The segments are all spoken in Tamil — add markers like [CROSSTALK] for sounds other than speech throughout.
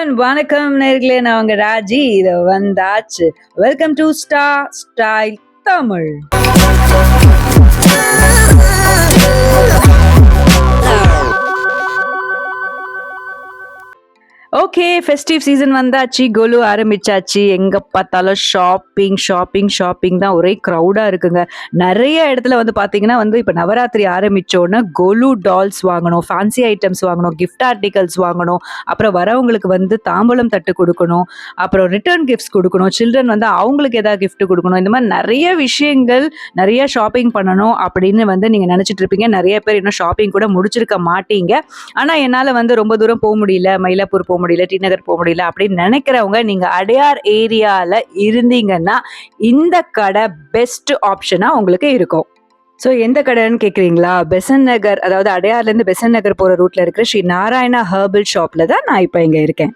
அண்ட் வணக்கம் நேர்களே நான் உங்க ராஜி. இது வந்தாச்சு. வெல்கம் டு ஸ்டா style Tamil okay festive season வந்தாச்சு கொலு ஆரம்பிச்சாச்சு. எங்கே பார்த்தாலும் ஷாப்பிங் ஷாப்பிங் ஷாப்பிங் தான் ஒரே க்ரௌடாக இருக்குங்க. நிறைய இடத்துல வந்து பார்த்தீங்கன்னா வந்து இப்போ நவராத்திரி ஆரம்பித்தோன்னே கொலு டால்ஸ் வாங்கணும் ஃபேன்சி ஐட்டம்ஸ் வாங்கணும் கிஃப்ட் ஆர்டிகல்ஸ் வாங்கணும். அப்புறம் வரவங்களுக்கு வந்து தாம்பூலம் தட்டு கொடுக்கணும். அப்புறம் ரிட்டர்ன் கிஃப்ட்ஸ் கொடுக்கணும். சில்ட்ரன் வந்து அவங்களுக்கு ஏதாவது கிஃப்ட் கொடுக்கணும். இந்த மாதிரி நிறைய விஷயங்கள் நிறைய ஷாப்பிங் பண்ணணும் அப்படின்னு வந்து நீங்கள் நினச்சிட்டு இருப்பீங்க. நிறைய பேர் இன்னும் ஷாப்பிங் கூட முடிச்சிருக்க மாட்டீங்க. ஆனால் என்னால் வந்து ரொம்ப தூரம் போக முடியல. மயிலாப்பூர் போக முடியல டி நகர் போக முடியல அப்படின்னு நினைக்கிறவங்க நீங்க அடையார் ஏரியால இருந்தீங்கன்னா இந்த கடை பெஸ்ட் ஆப்ஷனா உங்களுக்கு இருக்கும். ஸோ எந்த கடைன்னு கேட்குறீங்களா பெசன் நகர் அதாவது அடையார்லேருந்து பெசன் நகர் போகிற ரூட்டில் இருக்கிற ஸ்ரீ நாராயணா ஹர்பல் ஷாப்பில் தான் நான் இப்போ இங்கே இருக்கேன்.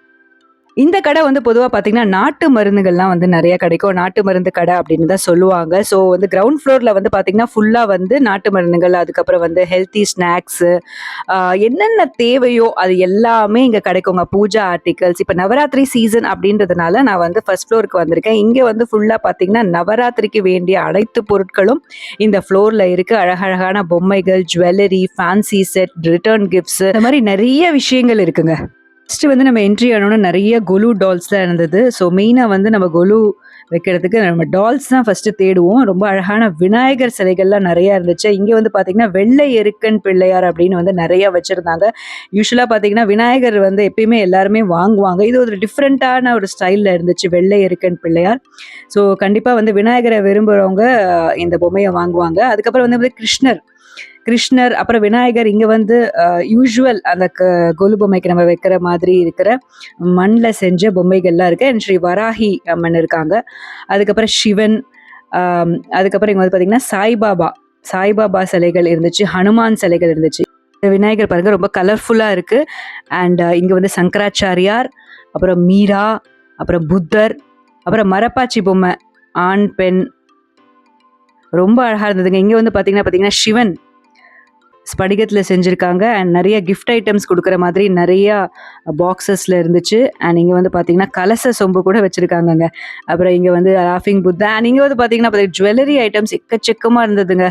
இந்த கடை வந்து பொதுவாக பார்த்தீங்கன்னா நாட்டு மருந்துகள்லாம் வந்து நிறைய கிடைக்கும். நாட்டு மருந்து கடை அப்படின்னு தான் சொல்லுவாங்க. ஸோ வந்து கிரவுண்ட் ஃப்ளோரில் வந்து பார்த்தீங்கன்னா ஃபுல்லாக வந்து நாட்டு மருந்துகள் அதுக்கப்புறம் வந்து ஹெல்த்தி ஸ்நாக்ஸு என்னென்ன தேவையோ அது எல்லாமே இங்கே கிடைக்குங்க. பூஜா ஆர்டிகல்ஸ் இப்போ நவராத்திரி சீசன் அப்படின்றதுனால நான் வந்து ஃபர்ஸ்ட் ஃப்ளோருக்கு வந்திருக்கேன். இங்கே வந்து ஃபுல்லாக பார்த்தீங்கன்னா நவராத்திரிக்கு வேண்டிய அனைத்து பொருட்களும் இந்த ஃப்ளோரில் இருக்குது அழகழகான பொம்மைகள் jewellery fancy set return gifts இந்த மாதிரி நிறைய விஷயங்கள் இருக்குங்க. ஃபஸ்ட்டு வந்து நம்ம என்ட்ரி ஆனோன்னா நிறைய கொலு டால்ஸ் தான் இருந்தது. ஸோ மெயினாக வந்து நம்ம கொலு வைக்கிறதுக்கு நம்ம டால்ஸ் தான் ஃபஸ்ட்டு தேடுவோம். ரொம்ப அழகான விநாயகர் சிலைகள்லாம் நிறையா இருந்துச்சு. இங்கே வந்து பார்த்தீங்கன்னா வெள்ளை எருக்கன் பிள்ளையார் அப்படின்னு வந்து நிறைய வச்சுருந்தாங்க. யூஸ்வலாக பார்த்தீங்கன்னா விநாயகர் வந்து எப்பயுமே எல்லாருமே வாங்குவாங்க. இது ஒரு டிஃப்ரெண்ட்டான ஒரு ஸ்டைலில் இருந்துச்சு வெள்ளை எருக்கன் பிள்ளையார். ஸோ கண்டிப்பாக வந்து விநாயகரை விரும்புகிறவங்க இந்த பொம்மையை வாங்குவாங்க. அதுக்கப்புறம் வந்து வந்து கிருஷ்ணர். கிருஷ்ணர் அப்புறம் விநாயகர் இங்கே வந்து யூஷுவல் அந்த க கொலு பொம்மைக்கு நம்ம வைக்கிற மாதிரி இருக்கிற மண்ணில் செஞ்ச பொம்மைகள்லாம் இருக்கு. அண்ட் ஸ்ரீ வராகி அம்மன் இருக்காங்க. அதுக்கப்புறம் சிவன் அதுக்கப்புறம் இங்கே வந்து பார்த்திங்கன்னா சாய்பாபா சாய்பாபா சிலைகள் இருந்துச்சு ஹனுமான் சிலைகள் இருந்துச்சு. இந்த விநாயகர் பாருங்க ரொம்ப கலர்ஃபுல்லாக இருக்கு. அண்ட் இங்கே வந்து சங்கராச்சாரியார் அப்புறம் மீரா அப்புறம் புத்தர் அப்புறம் மரப்பாச்சி பொம்மை ஆண் பெண். ரொம்ப அழகாக இருந்ததுங்க. இங்கே வந்து பார்த்தீங்கன்னா பார்த்தீங்கன்னா சிவன். ஸ்படிகத்தில் செஞ்சுருக்காங்க. அண்ட் நிறைய கிஃப்ட் ஐட்டம்ஸ் கொடுக்குற மாதிரி நிறையா பாக்ஸஸில் இருந்துச்சு. அண்ட் இங்கே வந்து பார்த்தீங்கன்னா கலச சொம்பு கூட வச்சுருக்காங்கங்க. அப்புறம் இங்கே வந்து லாஃபிங் புத்தா அண்ட் இங்கே வந்து பார்த்தீங்கன்னா ஜுவல்லரி ஐட்டம்ஸ் எக்கச்சக்கமாக இருந்ததுங்க.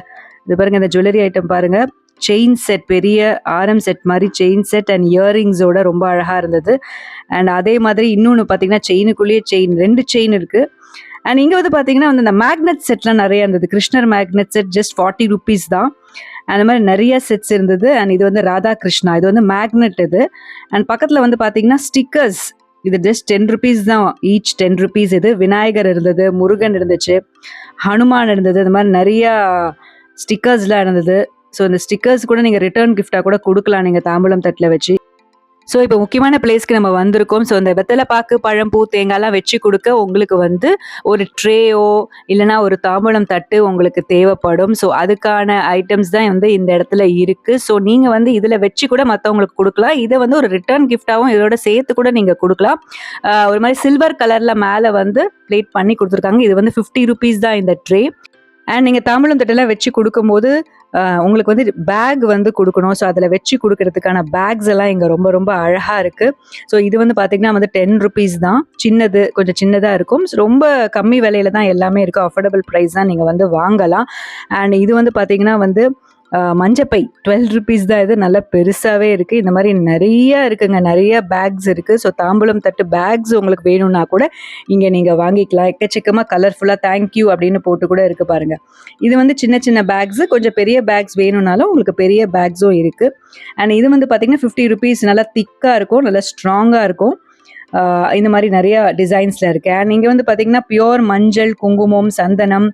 இது பாருங்க இந்த ஜுவல்லரி ஐட்டம் பாருங்கள் செயின் செட் பெரிய ஆரம் செட் மாதிரி செயின் செட் அண்ட் இயரிங்ஸோட ரொம்ப அழகாக இருந்தது. அண்ட் அதே மாதிரி இன்னொன்று பார்த்தீங்கன்னா செயினுக்குள்ளேயே செயின் ரெண்டு செயின் இருக்குது அண்ட் இங்கே வந்து பார்த்தீங்கன்னா வந்து இந்த மேக்னெட் செட்லாம் நிறைய இருந்தது. கிருஷ்ணர் magnet set just forty rupees தான். அந்த மாதிரி நிறைய செட்ஸ் இருந்தது. அண்ட் இது வந்து ராதா கிருஷ்ணா இது வந்து மேக்னெட் இது. அண்ட் பக்கத்தில் வந்து பார்த்தீங்கன்னா ஸ்டிக்கர்ஸ் இது ஜஸ்ட் டென் ருபீஸ் தான். ஈச் டென் ருபீஸ் இது. விநாயகர் இருந்தது முருகன் இருந்துச்சு ஹனுமான் இருந்தது. இந்த மாதிரி நிறையா ஸ்டிக்கர்ஸ்லாம் இருந்தது. ஸோ இந்த ஸ்டிக்கர்ஸ் கூட நீங்கள் ரிட்டர்ன் கிஃப்டாக கூட கொடுக்கலாம். நீங்கள் தாம்பூலம் தட்டில் வச்சு. ஸோ இப்போ முக்கியமான பிளேஸ்க்கு நம்ம வந்திருக்கோம். ஸோ இந்த வெத்தலை பாக்கு பழம் பூ தேங்காய்லாம் வச்சு கொடுக்க உங்களுக்கு வந்து ஒரு ட்ரேயோ இல்லைனா ஒரு தாம்பூலம் தட்டு உங்களுக்கு தேவைப்படும். ஸோ அதுக்கான ஐட்டம்ஸ் தான் வந்து இந்த இடத்துல இருக்குது ஸோ நீங்கள் வந்து இதில் வச்சு கூட மற்றவங்களுக்கு கொடுக்கலாம். இதை வந்து ஒரு ரிட்டர்ன் கிஃப்டாகவும் இதோட சேர்த்து கூட நீங்கள் கொடுக்கலாம். ஒரு மாதிரி சில்வர் கலரில் மேலே வந்து பிளேட் பண்ணி கொடுத்துருக்காங்க. இது வந்து ஃபிஃப்டி ருபீஸ் தான் இந்த ட்ரே அண்ட் நீங்கள் தாம்பூலம் தட்டெல்லாம் வச்சு கொடுக்கும்போது உங்களுக்கு வந்து பேக் வந்து கொடுக்கணும். ஸோ அதில் வச்சு கொடுக்கறதுக்கான பேக்ஸ் எல்லாம் இங்கே ரொம்ப ரொம்ப அழகாக இருக்குது ஸோ இது வந்து பார்த்திங்கன்னா வந்து டென் ருபீஸ் தான். சின்னது கொஞ்சம் சின்னதாக இருக்கும். ஸோ ரொம்ப கம்மி விலையில தான் எல்லாமே இருக்குது அஃபோர்டபுள் ப்ரைஸ் தான் நீங்கள் வந்து வாங்கலாம். அண்ட் இது வந்து பார்த்தீங்கன்னா வந்து மஞ்சப்பை. டுவெல் ருபீஸ் தான் இது. நல்லா பெருசாகவே இருக்குது இந்த மாதிரி நிறைய இருக்குங்க. நிறைய பேக்ஸ் இருக்குது ஸோ தாம்பூலம் தட்டு பேக்ஸ் உங்களுக்கு வேணும்னா கூட இங்கே நீங்கள் வாங்கிக்கலாம். எக்கச்சக்கமாக கலர்ஃபுல்லாக தேங்க்யூ அப்படின்னு போட்டு கூட இருக்குது பாருங்கள் இது வந்து சின்ன சின்ன பேக்ஸு கொஞ்சம் பெரிய பேக்ஸ் வேணும்னாலும் உங்களுக்கு பெரிய பேக்ஸும் இருக்குது அண்ட் இது வந்து பார்த்தீங்கன்னா ஃபிஃப்டி ருபீஸ் நல்லா திக்காக இருக்கும். நல்லா ஸ்ட்ராங்காக இருக்கும். இந்த மாதிரி நிறைய டிசைன்ஸில் இருக்குது அண்ட் இங்கே வந்து பார்த்திங்கன்னா பியோர் மஞ்சள் குங்குமம் சந்தனம்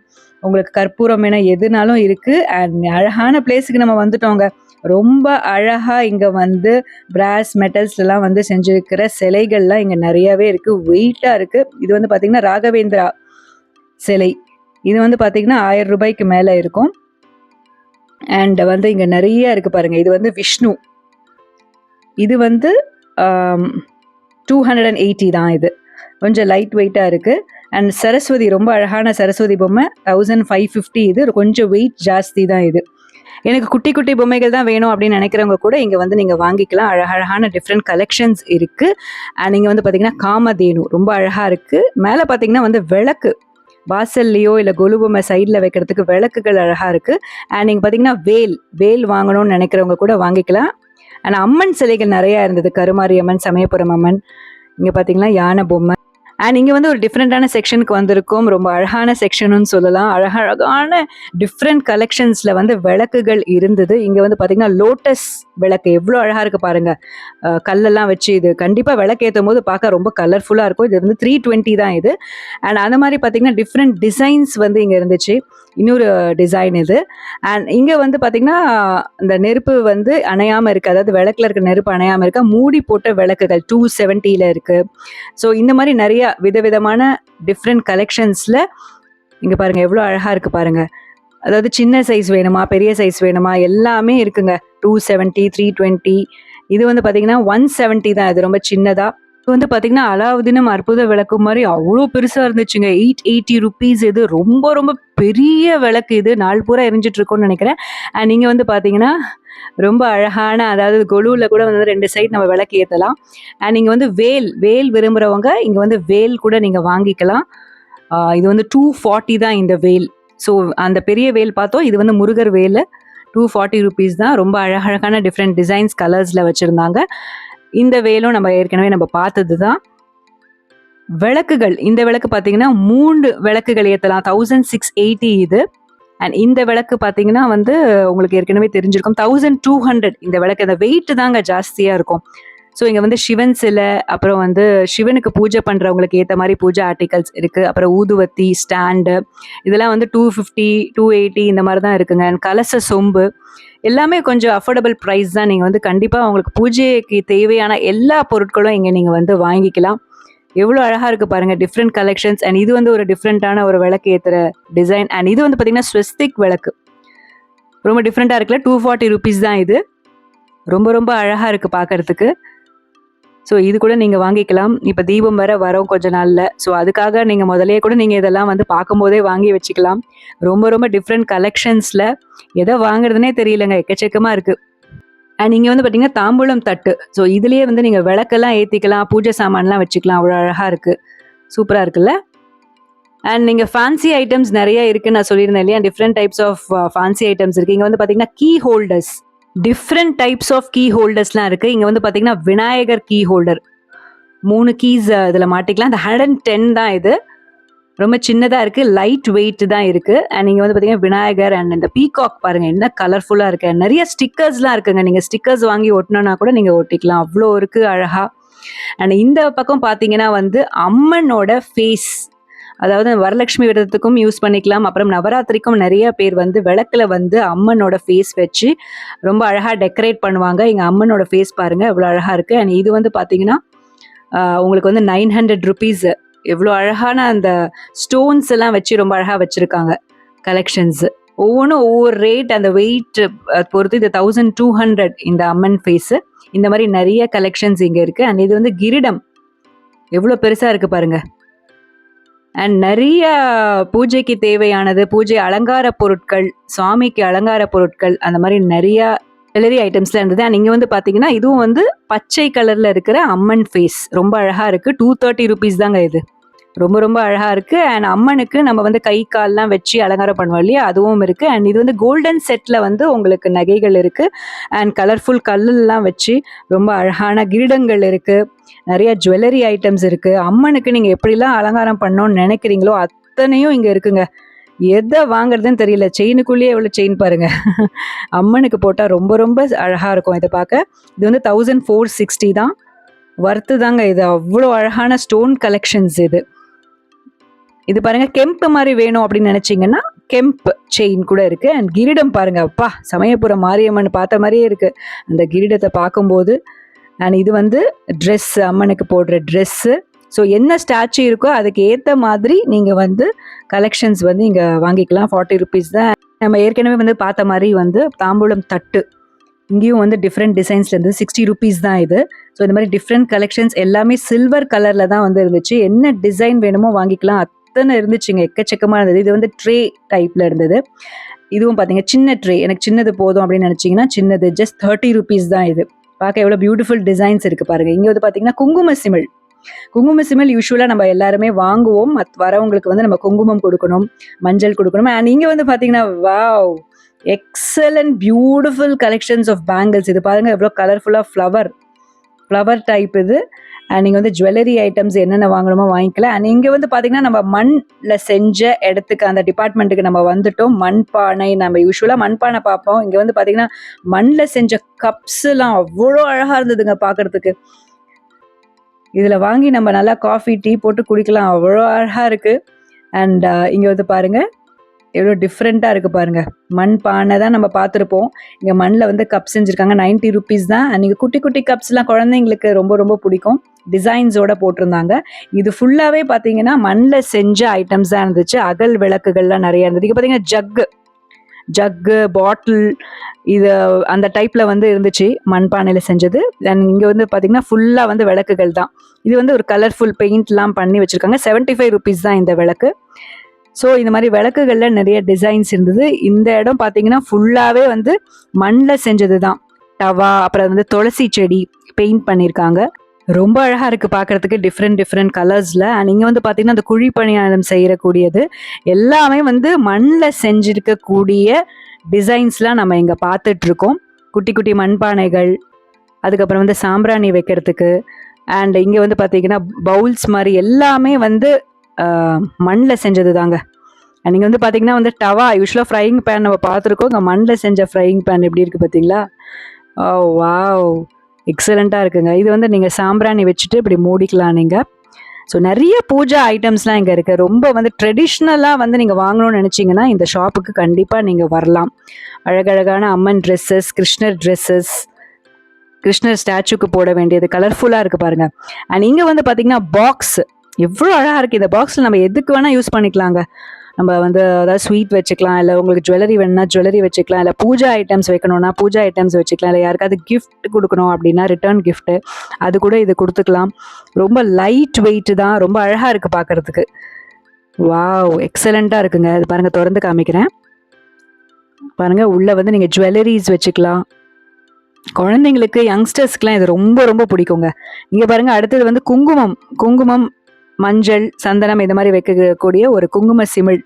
உங்களுக்கு கற்பூரம் என எதுனாலும் இருக்கு. அண்ட் அழகான பிளேஸுக்கு நம்ம வந்துட்டோங்க. ரொம்ப அழகா இங்க வந்து பிராஸ் மெட்டல்ஸ்லாம் வந்து செஞ்சிருக்கிற சிலைகள்லாம் இங்க நிறையவே இருக்கு. வெயிட்டா இருக்கு. இது வந்து பாத்தீங்கன்னா ராகவேந்திரா சிலை. இது வந்து பாத்தீங்கன்னா ஆயிரம் ரூபாய்க்கு மேல இருக்கும். அண்ட் வந்து இங்க நிறைய இருக்கு பாருங்க. இது வந்து விஷ்ணு. இது வந்து டூ ஹண்ட்ரட் அண்ட் எயிட்டி தான் இது. கொஞ்சம் லைட் வெயிட்டாக இருக்குது அண்ட் சரஸ்வதி ரொம்ப அழகான சரஸ்வதி பொம்மை தௌசண்ட் ஃபைவ் ஃபிஃப்டி இது. கொஞ்சம் வெயிட் ஜாஸ்தி தான் இது. எனக்கு குட்டி குட்டி பொம்மைகள் தான் வேணும் அப்படின்னு நினைக்கிறவங்க கூட இங்கே வந்து நீங்கள் வாங்கிக்கலாம். அழகழகான டிஃப்ரெண்ட் கலெக்ஷன்ஸ் இருக்குது அண்ட் இங்கே வந்து பார்த்தீங்கன்னா காமதேனு ரொம்ப அழகாக இருக்குது மேலே பார்த்தீங்கன்னா வந்து விளக்கு. வாசல்லையோ இல்லை கொலு பொம்மை சைடில் வைக்கிறதுக்கு விளக்குகள் அழகாக இருக்குது அண்ட் நீங்கள் பார்த்தீங்கன்னா வேல் வேல் வாங்கணும்னு நினைக்கிறவங்க கூட வாங்கிக்கலாம். அண்ட் அம்மன் சிலைகள் நிறையா இருந்தது. கருமாரி அம்மன் சமயபுரம் அம்மன் இங்கே பார்த்தீங்கன்னா யானை பொம்மை. அண்ட் இங்கே வந்து ஒரு டிஃப்ரெண்ட்டான செக்ஷனுக்கு வந்திருக்கோம். ரொம்ப அழகான செக்ஷனுன்னு சொல்லலாம். அழகழகான டிஃப்ரெண்ட் கலெக்ஷன்ஸில் வந்து விளக்குகள் இருந்தது. இங்கே வந்து பார்த்தீங்கன்னா லோட்டஸ் விளக்கு. எவ்வளோ அழகாக இருக்குது பாருங்கள் கல்லெல்லாம் வச்சு இது கண்டிப்பாக விளக்கு ஏற்றும் போது பார்க்க ரொம்ப கலர்ஃபுல்லாக இருக்கும். இது வந்து த்ரீ டுவெண்ட்டி தான் இது. அண்ட் அந்த மாதிரி பார்த்தீங்கன்னா டிஃப்ரெண்ட் டிசைன்ஸ் வந்து இங்கே இருந்துச்சு. இன்னொரு டிசைன் இது. அண்ட் இங்கே வந்து பார்த்திங்கன்னா இந்த நெருப்பு வந்து அணையாமல் இருக்குது அதாவது விளக்குல இருக்க நெருப்பு அணையாமல் இருக்க? மூடி போட்ட விளக்குகள் டூ செவன்ட்டியில் இருக்குது ஸோ இந்த மாதிரி நிறைய விதவிதமான டிஃப்ரெண்ட் கலெக்ஷன்ஸில் இங்கே பாருங்கள் எவ்வளோ அழகாக இருக்குது பாருங்கள் அதாவது சின்ன சைஸ் வேணுமா? பெரிய சைஸ் வேணுமா? எல்லாமே இருக்குங்க. டூ செவன்ட்டி த்ரீ டுவெண்ட்டி இது வந்து பார்த்தீங்கன்னா ஒன் செவன்ட்டி தான். இது ரொம்ப சின்னதாக வந்து பார்த்தீங்கன்னா அலாவுதீனம் அற்புத விளக்கு மாதிரி அவ்வளோ பெருசாக இருந்துச்சுங்க. எயிட் எயிட்டி ருபீஸ் இது. ரொம்ப ரொம்ப பெரிய விளக்கு இது. நாள் பூரா எரிஞ்சிட்டு நினைக்கிறேன். அண்ட் நீங்கள் வந்து பார்த்தீங்கன்னா ரொம்ப அழகான அதாவது கொலுவில் கூட வந்து ரெண்டு சைடு நம்ம விளக்கு ஏற்றலாம் அண்ட் நீங்கள் வந்து வேல் வேல் விரும்புகிறவங்க இங்கே வந்து வேல் கூட நீங்கள் வாங்கிக்கலாம். இது வந்து டூ ஃபார்ட்டி தான் இந்த வேல். ஸோ அந்த பெரிய வேல் பார்த்தோம். இது வந்து முருகர் வேல். டூ ஃபார்ட்டி ருபீஸ் தான். ரொம்ப அழகழகான டிஃப்ரெண்ட் டிசைன்ஸ் கலர்ஸில் வச்சுருந்தாங்க. இந்த வேலும் நம்ம ஏற்கனவே நம்ம பார்த்தது தான் விளக்குகள் இந்த விளக்கு பார்த்தீங்கன்னா மூன்று விளக்குகள் ஏற்றலாம். தௌசண்ட் சிக்ஸ் எயிட்டி இது. அண்ட் இந்த விளக்கு பார்த்தீங்கன்னா வந்து உங்களுக்கு ஏற்கனவே தெரிஞ்சிருக்கும். தௌசண்ட் டூ ஹண்ட்ரட் இந்த விளக்கு. இந்த வெயிட் தாங்க ஜாஸ்தியாக இருக்கும். ஸோ இங்கே வந்து சிவன் சிலை அப்புறம் வந்து சிவனுக்கு பூஜை பண்ணுறவங்களுக்கு ஏற்ற மாதிரி பூஜை ஆர்டிகல்ஸ் இருக்குது அப்புறம் ஊதுவத்தி ஸ்டாண்டு இதெல்லாம் வந்து டூ ஃபிஃப்டி டூ எயிட்டி இந்த மாதிரி தான் இருக்குங்க. அண்ட் கலச சொம்பு. எல்லாமே கொஞ்சம் அஃபோர்டபுள் ப்ரைஸ் தான். நீங்கள் வந்து கண்டிப்பாக உங்களுக்கு பூஜைக்கு தேவையான எல்லா பொருட்களும் இங்கே நீங்கள் வந்து வாங்கிக்கலாம். எவ்வளோ அழகாக இருக்குது பாருங்கள் டிஃப்ரெண்ட் கலெக்ஷன்ஸ் அண்ட் இது வந்து ஒரு டிஃப்ரெண்ட்டான ஒரு விளக்கு ஏற்றுற டிசைன் அண்ட் இது வந்து பார்த்திங்கன்னா ஸ்வெஸ்திக் விளக்கு. ரொம்ப டிஃப்ரெண்ட்டாக இருக்குல்ல டூ ஃபார்ட்டி ருபீஸ் தான் இது. ரொம்ப ரொம்ப அழகாக இருக்குது பார்க்கறதுக்கு ஸோ இது கூட நீங்கள் வாங்கிக்கலாம். இப்போ தீபம் வர வரோம் கொஞ்ச நாளில். ஸோ அதுக்காக நீங்கள் முதலே கூட நீங்கள் இதெல்லாம் வந்து பார்க்கும்போதே வாங்கி வச்சுக்கலாம். ரொம்ப ரொம்ப டிஃப்ரெண்ட் கலெக்ஷன்ஸில் எதை வாங்குறதுனே தெரியலங்க. எக்கச்சக்கமாக இருக்குது அண்ட் இங்கே வந்து பார்த்தீங்கன்னா தாம்பூலம் தட்டு. ஸோ இதுலேயே வந்து நீங்கள் விளக்கெல்லாம் ஏற்றிக்கலாம் பூஜை சாமான்லாம் வச்சுக்கலாம். அவ்வளோ அழகாக இருக்குது சூப்பராக இருக்குல்ல? அண்ட் நீங்கள் ஃபேன்சி ஐட்டம்ஸ் நிறைய இருக்குன்னு நான் சொல்லியிருந்தேன் இல்லையா? Different types of fancy items இருக்குது இங்கே வந்து பார்த்தீங்கன்னா key holders different types of key ஹோல்டர்ஸ்லாம் இருக்குது இங்கே வந்து பார்த்தீங்கன்னா விநாயகர் கீ ஹோல்டர் மூணு கீஸ் இதில் மாட்டிக்கலாம். இந்த ஹண்ட்ரட் அண்ட் டென் தான் இது. ரொம்ப சின்னதாக இருக்குது லைட் வெயிட் தான் இருக்குது அண்ட் நீங்கள் வந்து பார்த்தீங்கன்னா விநாயகர் அண்ட் இந்த பீகாக் பாருங்கள் என்ன கலர்ஃபுல்லாக இருக்குது நிறைய ஸ்டிக்கர்ஸ்லாம் இருக்குங்க. நீங்கள் ஸ்டிக்கர்ஸ் வாங்கி ஒட்டினோன்னா கூட நீங்கள் ஒட்டிக்கலாம். அவ்வளோ இருக்குது அழகாக அண்ட் இந்த பக்கம் பார்த்தீங்கன்னா வந்து அம்மனோட ஃபேஸ் அதாவது வரலட்சுமி விரதத்துக்கும் யூஸ் பண்ணிக்கலாம். அப்புறம் நவராத்திரிக்கும் நிறைய பேர் வந்து விளக்குல வந்து அம்மனோட ஃபேஸ் வச்சு ரொம்ப அழகாக டெக்கரேட் பண்ணுவாங்க. எங்கள் அம்மனோட ஃபேஸ் பாருங்கள் எவ்வளோ அழகாக இருக்குது அண்ட் இது வந்து பார்த்தீங்கன்னா உங்களுக்கு வந்து நைன் ஹண்ட்ரட் ருபீஸ் எவ்வளோ அழகான அந்த ஸ்டோன்ஸ் எல்லாம் வச்சு ரொம்ப அழகாக வச்சுருக்காங்க கலெக்ஷன்ஸு ஒவ்வொன்றும் ஒவ்வொரு ரேட் அந்த வெயிட் பொறுத்து இது தௌசண்ட் டூ ஹண்ட்ரட் இந்த அம்மன் ஃபேஸு இந்த மாதிரி நிறைய கலெக்ஷன்ஸ் இங்கே இருக்குது அண்ட் இது வந்து கிரிடம். எவ்வளோ பெருசாக இருக்குது பாருங்கள் அண்ட் நிறைய பூஜைக்கு தேவையானது பூஜை அலங்கார பொருட்கள் சுவாமிக்கு அலங்கார பொருட்கள் அந்த மாதிரி நிறைய ஜுவல்லரி ஐட்டம்ஸ்லாம் இருந்தது. அண்ட் இங்கே வந்து பார்த்தீங்கன்னா இதுவும் வந்து பச்சை கலரில் இருக்கிற அம்மன் ஃபேஸ் ரொம்ப அழகாக இருக்குது டூ தேர்ட்டி ருபீஸ் தாங்க இது. ரொம்ப ரொம்ப அழகாக இருக்குது அண்ட் அம்மனுக்கு நம்ம வந்து கை கால்லாம் வச்சு அலங்காரம் பண்ணுவோம் இல்லையா? அதுவும் இருக்குது அண்ட் இது வந்து கோல்டன் செட்டில் வந்து உங்களுக்கு நகைகள் இருக்குது அண்ட் கலர்ஃபுல் கல்லெல்லாம் வச்சு ரொம்ப அழகான கிரீடங்கள் இருக்குது நிறைய ஜுவல்லரி ஐட்டம்ஸ் இருக்குது அம்மனுக்கு நீங்கள் எப்படிலாம் அலங்காரம் பண்ணணும்னு நினைக்கிறீங்களோ அத்தனையும் இங்கே இருக்குங்க. எதை வாங்குறதுன்னு தெரியல. செயினுக்குள்ளேயே எவ்வளோ செயின் பாருங்க. [LAUGHS] அம்மனுக்கு போட்டால் ரொம்ப ரொம்ப அழகாக இருக்கும் இதை பார்க்க. இது வந்து தௌசண்ட் ஃபோர் சிக்ஸ்டி தான். ஒர்த்து தாங்க இது. அவ்வளோ அழகான ஸ்டோன் கலெக்ஷன்ஸ் இது. இது பாருங்க கெம்ப் மாதிரி வேணும் அப்படின்னு நினச்சிங்கன்னா கெம்ப் செயின் கூட இருக்கு. அண்ட் கிரீடம் பாருங்க அப்பா சமயபுரம் மாரியம்மன் பார்த்த மாதிரியே இருக்கு. அந்த கிரீடத்தை பார்க்கும்போது அண்ட் இது வந்து ட்ரெஸ் அம்மனுக்கு போடுற ட்ரெஸ்ஸு ஸோ என்ன ஸ்டாச்சு இருக்கோ அதுக்கு ஏற்ற மாதிரி நீங்கள் வந்து கலெக்ஷன்ஸ் வந்து இங்கே வாங்கிக்கலாம். ஃபார்ட்டி ருபீஸ் தான். நம்ம ஏற்கனவே வந்து பார்த்த மாதிரி வந்து தாம்பூலம் தட்டு. இங்கேயும் வந்து டிஃப்ரெண்ட் டிசைன்ஸ்லேருந்து சிக்ஸ்டி ருபீஸ் தான் இது. ஸோ இந்த மாதிரி டிஃப்ரெண்ட் கலெக்ஷன்ஸ் எல்லாமே சில்வர் கலரில் தான் வந்து இருந்துச்சு. என்ன டிசைன் வேணுமோ வாங்கிக்கலாம். அத்தனை இருந்துச்சுங்க எக்கச்சக்கமாக இருந்தது இது. வந்து ட்ரே டைப்பில் இருந்தது. இதுவும் பார்த்தீங்க சின்ன ட்ரே. எனக்கு சின்னது போதும் அப்படின்னு நினச்சிங்கன்னா சின்னது. ஜஸ்ட் தேர்ட்டி ருபீஸ் தான் இது. பார்க்க எவ்வளோ பியூட்டிஃபுல் டிசைன்ஸ் இருக்குது பாருங்கள் இங்கே வந்து பார்த்தீங்கன்னா குங்கும சிமிழ். குங்கும சிமிழ் யூஸ்வலாக நம்ம எல்லாருமே வாங்குவோம். மத் வரவங்களுக்கு வந்து நம்ம குங்குமம் கொடுக்கணும் மஞ்சள் கொடுக்கணும். அண்ட் இங்கே வந்து பார்த்தீங்கன்னா wow excellent beautiful collections of bangles இது பாருங்க எவ்வளோ கலர்ஃபுல்லாக ஃப்ளவர் ஃப்ளவர் டைப் இது. நீங்கள் வந்து ஜுவல்லரி ஐட்டம்ஸ் என்னென்ன வாங்கணுமோ வாங்கிக்கலாம். அண்ட் இங்கே வந்து பார்த்தீங்கன்னா நம்ம மண்ணில் செஞ்ச இடத்துக்கு அந்த டிபார்ட்மெண்ட்டுக்கு நம்ம வந்துட்டோம். மண்பானை நம்ம யூஸ்வலாக மண்பானை பார்ப்போம். இங்கே வந்து பார்த்தீங்கன்னா மண்ணில் செஞ்ச கப்ஸ்லாம் அவ்வளோ அழகாக இருந்ததுங்க பார்க்கறதுக்கு இதில் வாங்கி நம்ம நல்லா காஃபி டீ போட்டு குடிக்கலாம். அவ்வளோ அழகாக இருக்குது அண்ட் இங்கே வந்து பாருங்கள் எவ்வளோ டிஃப்ரெண்ட்டாக இருக்குது பாருங்கள் மண் பானை தான் நம்ம பார்த்துருப்போம். இங்கே மண்ணில் வந்து கப் செஞ்சுருக்காங்க. 90 ருபீஸ் தான். நீங்கள் குட்டி குட்டி கப்ஸ்லாம் குழந்தைங்களுக்கு ரொம்ப ரொம்ப பிடிக்கும். டிசைன்ஸோட போட்டிருந்தாங்க. இது ஃபுல்லாகவே பார்த்தீங்கன்னா மண்ணில் செஞ்ச ஐட்டம்ஸ் தான் இருந்துச்சு. அகல் விளக்குகள்லாம் நிறைய இருந்தது. இங்கே பார்த்தீங்கன்னா ஜக்கு ஜக்கு பாட்டில் இது அந்த டைப்பில் வந்து இருந்துச்சு. மண்பானையில் செஞ்சது. தென் இங்கே வந்து பார்த்தீங்கன்னா ஃபுல்லாக வந்து விளக்குகள் தான். இது வந்து ஒரு கலர்ஃபுல் பெயிண்ட்லாம் பண்ணி வச்சுருக்காங்க. 75 ஃபைவ் ருபீஸ் தான் இந்த விளக்கு. ஸோ இந்த மாதிரி விளக்குகளில் நிறைய டிசைன்ஸ் இருந்தது. இந்த இடம் பார்த்தீங்கன்னா ஃபுல்லாகவே வந்து மண்ணில் செஞ்சது தான் டவா அப்புறம் வந்து துளசி செடி பெயிண்ட் பண்ணியிருக்காங்க ரொம்ப அழகாக இருக்குது பார்க்குறதுக்கு டிஃப்ரெண்ட் டிஃப்ரெண்ட் கலர்ஸில் அண்ட் இங்கே வந்து பார்த்திங்கன்னா அந்த குழி பணியாரம் செய்யக்கூடியது. எல்லாமே வந்து மண்ணில் செஞ்சுருக்கக்கூடிய டிசைன்ஸ்லாம் நம்ம இங்கே பார்த்துட்ருக்கோம் குட்டி குட்டி மண்பானைகள் அதுக்கப்புறம் வந்து சாம்பிராணி வைக்கிறதுக்கு. அண்ட் இங்கே வந்து பார்த்தீங்கன்னா பவுல்ஸ் மாதிரி எல்லாமே வந்து மண்ணில் செஞ்சது தாங்க நீங்கள் வந்து பார்த்திங்கன்னா வந்து டவா யூஸ்வலாக ஃப்ரையிங் பேன் நம்ம பார்த்துருக்கோம் இங்கே மண்ணில் செஞ்ச ஃப்ரையிங் பேன் எப்படி இருக்குது பார்த்தீங்களா ஓ oh, வாவ் எக்ஸலண்ட்டாக இருக்குங்க. இது வந்து நீங்கள் சாம்பிராணி வச்சுட்டு இப்படி மூடிக்கலாம் நீங்கள் ஸோ நிறைய பூஜா ஐட்டம்ஸ்லாம் இங்கே இருக்குது ரொம்ப வந்து ட்ரெடிஷ்னலாக வந்து நீங்கள் வாங்கணும்னு நினச்சிங்கன்னா இந்த ஷாப்புக்கு கண்டிப்பாக நீங்கள் வரலாம். அழகழகான அம்மன் ட்ரெஸ்ஸஸ் கிருஷ்ணர் ட்ரெஸ்ஸஸ் கிருஷ்ணர் ஸ்டாச்சுக்கு போட வேண்டியது கலர்ஃபுல்லாக இருக்குது பாருங்கள் அண்ட் இங்கே வந்து பார்த்தீங்கன்னா பாக்ஸ் எவ்வளோ அழகாக இருக்குது இந்த பாக்ஸில் நம்ம எதுக்கு வேணால் யூஸ் பண்ணிக்கலாங்க. நம்ம வந்து அதாவது ஸ்வீட் வச்சுக்கலாம் இல்லை உங்களுக்கு ஜுவல்லரி வேணும்னா ஜுவல்லரி வச்சுக்கலாம் இல்லை பூஜா ஐட்டம்ஸ் வைக்கணும்னா பூஜா ஐட்டம்ஸ் வச்சுக்கலாம் இல்லை யாருக்காவது கிஃப்ட் கொடுக்கணும் அப்படின்னா ரிட்டர்ன் கிஃப்ட்டு அது கூட இது கொடுத்துக்கலாம். ரொம்ப லைட் வெயிட் தான் ரொம்ப அழகாக இருக்குது பார்க்குறதுக்கு. வாவ் எக்ஸலண்ட்டாக இருக்குங்க. இது பாருங்கள் திறந்து காமிக்கிறேன். பாருங்கள் உள்ளே வந்து நீங்கள் ஜுவல்லரிஸ் வச்சுக்கலாம். குழந்தைங்களுக்கு யங்ஸ்டர்ஸ்க்குலாம் இது ரொம்ப ரொம்ப பிடிக்குங்க. இங்கே பாருங்கள் அடுத்தது வந்து குங்குமம். குங்குமம் மஞ்சள் சந்தனம் இது மாதிரி வைக்கக்கூடிய ஒரு குங்கும சிமிழ்.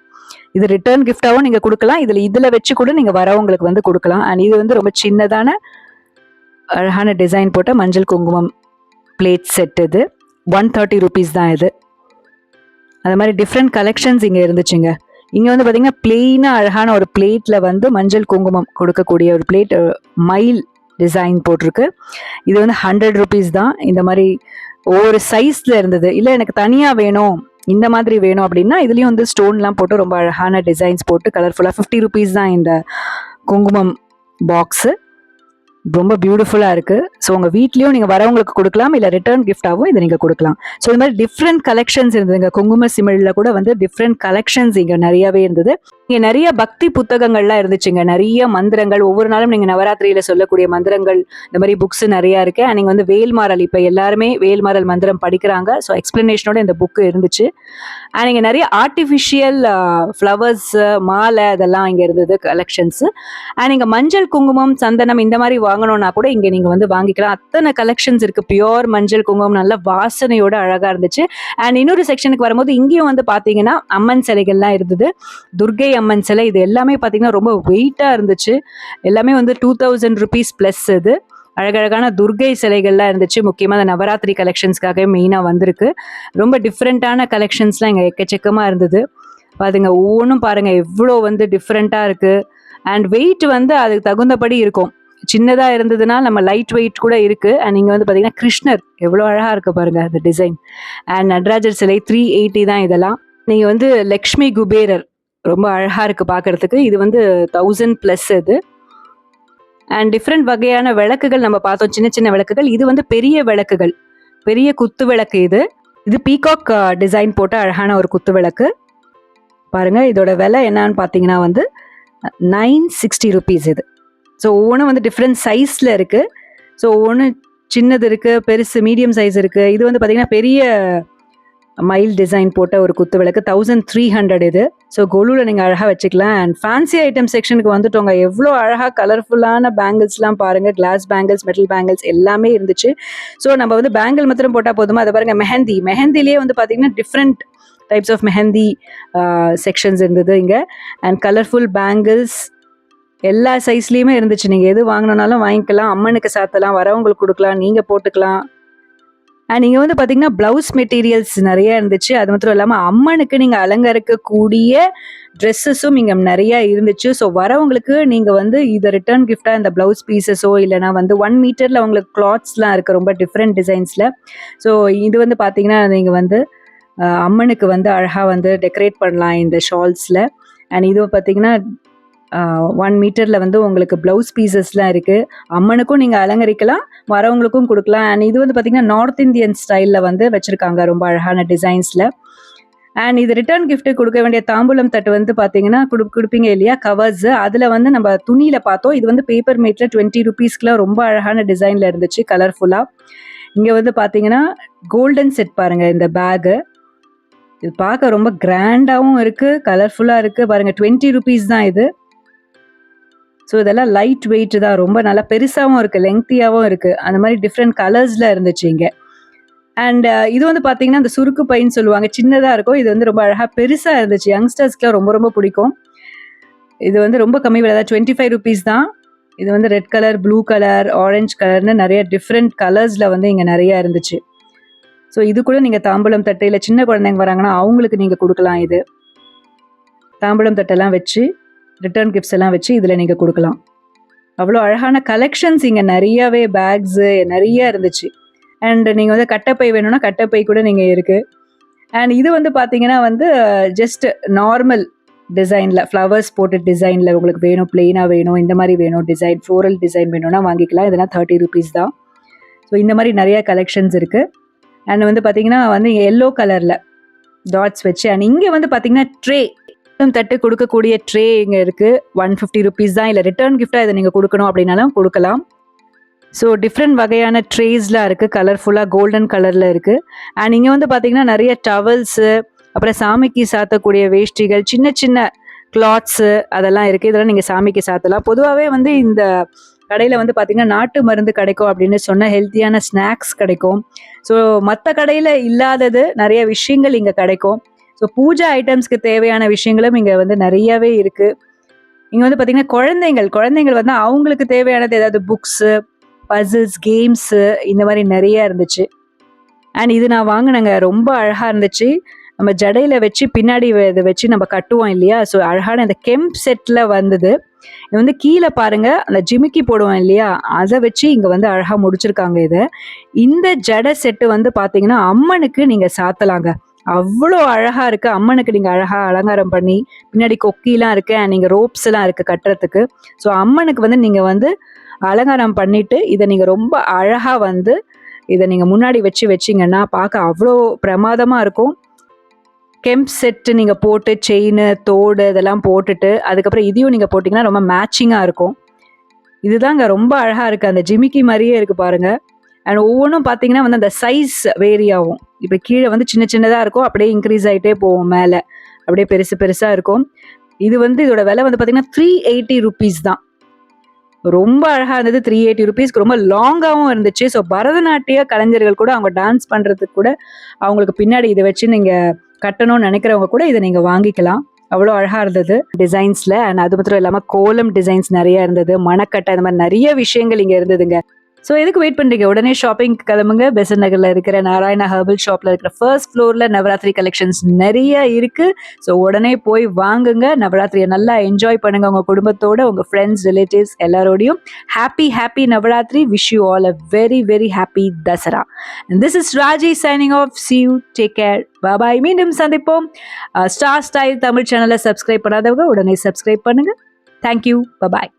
இது ரிட்டர்ன் கிஃப்டாகவும் நீங்கள் கொடுக்கலாம். இதில் இதில் வச்சு கூட நீங்கள் வரவங்களுக்கு வந்து கொடுக்கலாம். அண்ட் இது வந்து ரொம்ப சின்னதான அழகான டிசைன் போட்ட மஞ்சள் குங்குமம் பிளேட் செட் இது. ஒன் தேர்ட்டி ருபீஸ் தான் இது. அது மாதிரி டிஃப்ரெண்ட் கலெக்ஷன்ஸ் இங்கே இருந்துச்சுங்க. இங்கே வந்து பார்த்தீங்கன்னா பிளெயினாக அழகான ஒரு பிளேட்டில் வந்து மஞ்சள் குங்குமம் கொடுக்கக்கூடிய ஒரு பிளேட் மயில் டிசைன் போட்டிருக்கு. இது வந்து ஹண்ட்ரட் ருபீஸ் தான். இந்த மாதிரி ஒவ்வொரு சைஸில் இருந்தது. இல்லை எனக்கு தனியாக வேணும் இந்த மாதிரி வேணும் அப்படின்னா இதுலேயும் வந்து ஸ்டோன்லாம் போட்டு ரொம்ப அழகான டிசைன்ஸ் போட்டு கலர்ஃபுல்லாக ஃபிஃப்டி ருபீஸ் தான் இந்த குங்குமம் பாக்ஸு ரொம்ப பியூட்டிஃபுல்லாக இருக்குது ஸோ உங்கள் வீட்லேயும் நீங்கள் வரவங்களுக்கு கொடுக்கலாம் இல்லை ரிட்டர்ன் கிஃப்டாகவும் இதை நீங்கள் கொடுக்கலாம். ஸோ இந்த மாதிரி டிஃப்ரெண்ட் கலெக்ஷன்ஸ் இருந்ததுங்க குங்கும சிமிழில் கூட வந்து டிஃப்ரெண்ட் கலெக்ஷன்ஸ் இங்கே நிறையவே இருந்தது. இங்கே நிறைய பக்தி புத்தகங்கள்லாம் இருந்துச்சுங்க நிறைய மந்திரங்கள் ஒவ்வொரு நாளும் நீங்கள் நவராத்திரியில் சொல்லக்கூடிய மந்திரங்கள் இந்த மாதிரி புக்ஸ் நிறையா இருக்குது அண்ட் நீங்கள் வந்து வேல்மாறல் இப்போ எல்லாருமே வேல்மாறல் மந்திரம் படிக்கிறாங்க. ஸோ எக்ஸ்பிளனேஷனோட இந்த புக்கு இருந்துச்சு. அண்ட் இங்கே நிறைய ஆர்டிஃபிஷியல் ஃப்ளவர்ஸ் மாலை அதெல்லாம் இங்கே இருந்தது கலெக்ஷன்ஸு அண்ட் இங்கே மஞ்சள் குங்குமம் சந்தனம் இந்த மாதிரி வாங்கணும்னா கூட இங்கே நீங்கள் வந்து வாங்கிக்கலாம். அத்தனை கலெக்ஷன்ஸ் இருக்குது பியோர் மஞ்சள் குங்குமம் நல்ல வாசனையோட அழகாக இருந்துச்சு. அண்ட் இன்னொரு செக்ஷனுக்கு வரும்போது இங்கேயும் வந்து பார்த்தீங்கன்னா அம்மன் சிலைகள்லாம் இருந்தது. துர்கை அம்மன் சிலை இது எல்லாமே பார்த்தீங்கன்னா ரொம்ப வெயிட்டாக இருந்துச்சு. எல்லாமே வந்து டூ தௌசண்ட் ருபீஸ் ப்ளஸ் இது. அழகழகான துர்கை சிலைகள்லாம் இருந்துச்சு. முக்கியமாக அந்த நவராத்திரி கலெக்ஷன்ஸ்க்காகவே மெயினாக வந்திருக்கு. ரொம்ப டிஃப்ரெண்ட்டான கலெக்ஷன்ஸ்லாம் இங்கே எக்கச்சக்கமாக இருந்தது. பாருங்க ஒவ்வொன்றும் பாருங்கள் எவ்வளோ வந்து டிஃப்ரெண்ட்டாக இருக்குது அண்ட் வெயிட் வந்து அதுக்கு தகுந்தபடி இருக்கும். சின்னதாக இருந்ததுன்னா நம்ம லைட் வெயிட் கூட இருக்குது அண்ட் இங்கே வந்து பார்த்தீங்கன்னா கிருஷ்ணர் எவ்வளோ அழகாக இருக்குது பாருங்கள் அந்த டிசைன் அண்ட் நடராஜர் சிலை த்ரீ எயிட்டி தான் இதெல்லாம். நீங்கள் வந்து லக்ஷ்மி குபேரர் ரொம்ப அழகாக இருக்குது பார்க்குறதுக்கு இது வந்து தௌசண்ட் ப்ளஸ் இது. அண்ட் டிஃப்ரெண்ட் வகையான விளக்குகள் நம்ம பார்த்தோம். சின்ன சின்ன விளக்குகள். இது வந்து பெரிய விளக்குகள். பெரிய குத்து விளக்கு இது. இது பீகாக் டிசைன் போட்ட அழகான ஒரு குத்து விளக்கு. பாருங்க இதோட விலை என்னன்னு பார்த்தீங்கன்னா வந்து நைன் சிக்ஸ்டி ருபீஸ் இது. ஸோ ஒவ்வொன்றும் வந்து டிஃப்ரெண்ட் சைஸில் இருக்குது ஸோ ஒவ்வொன்று சின்னது இருக்குது பெருசு மீடியம் சைஸ் இருக்குது இது வந்து பார்த்திங்கன்னா பெரிய மைல் டிசைன் போட்ட ஒரு குத்து விளக்கு. தௌசண்ட் த்ரீ ஹண்ட்ரட் இது. ஸோ கொலுவில் நீங்கள் அழகாக வச்சுக்கலாம். அண்ட் ஃபேன்சி ஐட்டம் செக்ஷனுக்கு வந்துட்டோங்க. எவ்வளோ அழகாக கலர்ஃபுல்லான பேங்கிள்ஸ்லாம் பாருங்கள் கிளாஸ் பேங்கிள்ஸ் மெட்டல் பேங்கிள்ஸ் எல்லாமே இருந்துச்சு. ஸோ நம்ம வந்து பேங்கிள் மாத்திரம் போட்டால் போதுமா? அதை பாருங்கள் மெஹந்தி. மெஹந்திலேயே வந்து பார்த்திங்கன்னா different types of mehndi sections இருந்தது இங்கே. அண்ட் கலர்ஃபுல் பேங்கிள்ஸ் எல்லா சைஸ்லேயுமே இருந்துச்சு. நீங்கள் எது வாங்கினாலும் வாங்கிக்கலாம். அம்மனுக்கு சாத்தலாம் வரவங்களுக்கு கொடுக்கலாம் நீங்கள் போட்டுக்கலாம். அண்ட் நீங்கள் வந்து பார்த்தீங்கன்னா ப்ளவுஸ் மெட்டீரியல்ஸ் நிறைய இருந்துச்சு. அது மாத்திரம் இல்லாமல் அம்மனுக்கு நீங்கள் அலங்கரிக்கக்கூடிய ட்ரெஸ்ஸஸும் இங்கே நிறைய இருந்துச்சு. ஸோ வரவங்களுக்கு நீங்கள் வந்து இதை ரிட்டர்ன் கிஃப்டாக இந்த ப்ளவுஸ் பீசஸோ இல்லைனா வந்து ஒன் மீட்டரில் அவங்களுக்கு கிளாத்ஸ்லாம் இருக்குது ரொம்ப டிஃப்ரெண்ட் டிசைன்ஸில் ஸோ இது வந்து பார்த்தீங்கன்னா நீங்கள் வந்து அம்மனுக்கு வந்து அழகாக வந்து டெக்கரேட் பண்ணலாம் இந்த ஷால்ஸில் அண்ட் இது பார்த்தீங்கன்னா ஒன் மீட்டரில் வந்து உங்களுக்கு ப்ளவுஸ் பீசஸ்லாம் இருக்குது அம்மனுக்கும் நீங்கள் அலங்கரிக்கலாம் வரவங்களுக்கும் கொடுக்கலாம். அண்ட் இது வந்து பார்த்திங்கன்னா நார்த் இந்தியன் ஸ்டைலில் வந்து வச்சுருக்காங்க ரொம்ப அழகான டிசைன்ஸில் அண்ட் இது ரிட்டர்ன் கிஃப்ட்டு கொடுக்க வேண்டிய தாம்பூலம் தட்டு வந்து பார்த்தீங்கன்னா கொடு கொடுப்பீங்க இல்லையா? கவர்ஸ் அதில் வந்து நம்ம துணியில் பார்த்தோம். இது வந்து பேப்பர் மேட்டில் டுவெண்ட்டி ருபீஸ்க்குலாம் ரொம்ப அழகான டிசைனில் இருந்துச்சு கலர்ஃபுல்லாக இங்கே வந்து பார்த்தீங்கன்னா கோல்டன் செட் பாருங்கள் இந்த பேகு இது பார்க்க ரொம்ப கிராண்டாகவும் இருக்குது கலர்ஃபுல்லாக இருக்குது பாருங்கள் டுவெண்ட்டி ருபீஸ் தான் இது. ஸோ இதெல்லாம் லைட் வெயிட் தான். ரொம்ப நல்லா பெருசாகவும் இருக்குது லெங்க்த்தியாகவும் இருக்குது அந்த மாதிரி டிஃப்ரெண்ட் கலர்ஸில் இருந்துச்சு இங்கே. அண்ட் uh, இது வந்து பார்த்தீங்கன்னா அந்த சுருக்கு பைன்னு சொல்லுவாங்க. சின்னதாக இருக்கும். இது வந்து ரொம்ப அழகாக பெருசாக இருந்துச்சு. யங்ஸ்டர்ஸ்க்குலாம் ரொம்ப ரொம்ப பிடிக்கும். இது வந்து ரொம்ப கம்மி விலை தான். டுவெண்ட்டி ஃபைவ் ருபீஸ் தான். இது வந்து red colour blue colour orange கலர்னு நிறைய டிஃப்ரெண்ட் கலர்ஸில் வந்து இங்கே நிறைய இருந்துச்சு. ஸோ இது கூட நீங்கள் தாம்பூலம் தட்டு இல்லை சின்ன குழந்தைங்க வராங்கன்னா அவங்களுக்கு நீங்கள் கொடுக்கலாம் இது. தாம்பூலம் தட்டெல்லாம் வச்சு ரிட்டர்ன் கிஃப்ட்ஸ் எல்லாம் வச்சு இதில் நீங்கள் கொடுக்கலாம். அவ்வளோ அழகான கலெக்ஷன்ஸ் இங்கே நிறையவே பேக்ஸு நிறைய இருந்துச்சு. அண்ட் நீங்கள் வந்து கட்டப்பை வேணும்னா கட்டப்பை கூட நீங்கள் இருக்குது அண்ட் இது வந்து பார்த்தீங்கன்னா வந்து ஜஸ்ட் நார்மல் டிசைனில் ஃப்ளவர்ஸ் போட்டு டிசைனில் உங்களுக்கு வேணும் பிளெயினாக வேணும் இந்த மாதிரி வேணும் டிசைன் ஃப்ளோரல் டிசைன் வேணும்னா வாங்கிக்கலாம். இதெல்லாம் தேர்ட்டி ருபீஸ் தான். ஸோ இந்த மாதிரி நிறையா கலெக்ஷன்ஸ் இருக்குது அண்ட் வந்து பார்த்தீங்கன்னா வந்து எல்லோ கலரில் டாட்ஸ் வச்சு அண்ட் இங்கே வந்து பார்த்தீங்கன்னா ட்ரே தட்டு கொடுக்கக்கூடிய ட்ரே இங்கே இருக்குது ஒன் ஃபிஃப்டி ருபீஸ் தான். இல்லை ரிட்டர்ன் கிஃப்டாக இதை நீங்கள் கொடுக்கணும் அப்படின்னாலும் கொடுக்கலாம். ஸோ டிஃப்ரெண்ட் வகையான ட்ரேஸ்லாம் இருக்குது கலர்ஃபுல்லாக கோல்டன் கலரில் இருக்குது அண்ட் இங்கே வந்து பார்த்தீங்கன்னா நிறைய டவல்ஸு அப்புறம் சாமிக்கு சாத்தக்கூடிய வேஷ்டிகள் சின்ன சின்ன கிளாத்ஸு அதெல்லாம் இருக்குது இதெல்லாம் நீங்கள் சாமிக்கு சாத்தலாம். பொதுவாகவே வந்து இந்த கடையில் வந்து பார்த்தீங்கன்னா நாட்டு மருந்து கிடைக்கும் அப்படின்னு சொன்ன ஹெல்த்தியான ஸ்நாக்ஸ் கிடைக்கும். ஸோ மற்ற கடையில் இல்லாதது நிறைய விஷயங்கள் இங்கே கிடைக்கும். ஸோ பூஜா ஐட்டம்ஸ்க்கு தேவையான விஷயங்களும் இங்கே வந்து நிறையவே இருக்குது இங்கே வந்து பார்த்தீங்கன்னா குழந்தைங்கள் குழந்தைங்கள் வந்து அவங்களுக்கு தேவையானது ஏதாவது புக்ஸு பசில்ஸ் கேம்ஸு இந்த மாதிரி நிறைய இருந்துச்சு. அண்ட் இது நான் வாங்கினேங்க ரொம்ப அழகாக இருந்துச்சு. நம்ம ஜடையில் வச்சு பின்னாடி இதை வச்சு நம்ம கட்டுவோம் இல்லையா? ஸோ அழகான இந்த கெம்ப் செட்டில் வந்தது. இது வந்து கீழே பாருங்கள் அந்த ஜிமிக்கி போடுவோம் இல்லையா? அதை வச்சு இங்கே வந்து அழகாக முடிச்சிருக்காங்க இதை. இந்த ஜடை செட்டு வந்து பார்த்தீங்கன்னா அம்மனுக்கு நீங்கள் சாத்தலாங்க. அவ்வளோ அழகாக இருக்குது அம்மனுக்கு நீங்கள் அழகாக அலங்காரம் பண்ணி பின்னாடி கொக்கிலாம் இருக்கு அண்ட் நீங்கள் ரோப்ஸ் எல்லாம் இருக்குது கட்டுறதுக்கு. ஸோ அம்மனுக்கு வந்து நீங்கள் வந்து அலங்காரம் பண்ணிட்டு இதை நீங்கள் ரொம்ப அழகாக வந்து இதை நீங்கள் முன்னாடி வச்சு வச்சிங்கன்னா பார்க்க அவ்வளோ பிரமாதமாக இருக்கும். கெம்ப் செட்டு நீங்கள் போட்டு செயின் தோடு இதெல்லாம் போட்டுட்டு அதுக்கப்புறம் இதையும் நீங்கள் போட்டிங்கன்னா ரொம்ப மேட்சிங்காக இருக்கும். இதுதாங்க ரொம்ப அழகாக இருக்குது அந்த ஜிமிக்கி மாதிரியே இருக்குது பாருங்கள் அண்ட் ஒவ்வொன்றும் பார்த்தீங்கன்னா வந்து அந்த சைஸ் வேரி ஆகும். இப்போ கீழே வந்து சின்ன சின்னதாக இருக்கும் அப்படியே இன்க்ரீஸ் ஆகிட்டே போகும் மேலே. அப்படியே பெருசு பெருசாக இருக்கும். இது வந்து இதோட விலை வந்து பார்த்தீங்கன்னா த்ரீ எயிட்டி ருபீஸ் தான். ரொம்ப அழகாக இருந்தது த்ரீ எயிட்டி ருபீஸ்க்கு ரொம்ப லாங்காகவும் இருந்துச்சு. ஸோ பரதநாட்டிய கலைஞர்கள் கூட அவங்க டான்ஸ் பண்ணுறதுக்கு கூட அவங்களுக்கு பின்னாடி இதை வச்சு நீங்கள் கட்டணும்னு நினைக்கிறவங்க கூட இதை நீங்கள் வாங்கிக்கலாம். அவ்வளோ அழகாக இருந்தது. டிசைன்ஸில் அண்ட் அது மாத்திரம் இல்லாமல் கோலம் டிசைன்ஸ் நிறைய இருந்தது. மணக்கட்டை இந்த மாதிரி நிறைய விஷயங்கள் இங்கே இருந்ததுங்க. ஸோ எதுக்கு வெயிட் பண்ணுறீங்க உடனே ஷாப்பிங் கிளம்புங்க. பெசன் நகரில் இருக்கிற நாராயணா ஹெர்பல் ஷாப்பில் இருக்கிற ஃபர்ஸ்ட் ஃப்ளோரில் நவராத்திரி கலெக்ஷன்ஸ் நிறைய இருக்குது ஸோ உடனே போய் வாங்குங்க. நவராத்திரியை நல்லா என்ஜாய் பண்ணுங்க. உங்கள் குடும்பத்தோட உங்கள் ஃப்ரெண்ட்ஸ் ரிலேட்டிவ்ஸ் எல்லாரோடையும். Happy happy Navratri. Wish you all a very very happy Dussehra. This is Raji signing off see you take care bye bye மீண்டும் சந்திப்போம். Uh, ஸ்டார் ஸ்டைல் தமிழ் சேனலை சப்ஸ்கிரைப் பண்ணாதவங்க உடனே சப்ஸ்கிரைப் பண்ணுங்க. Thank you bye bye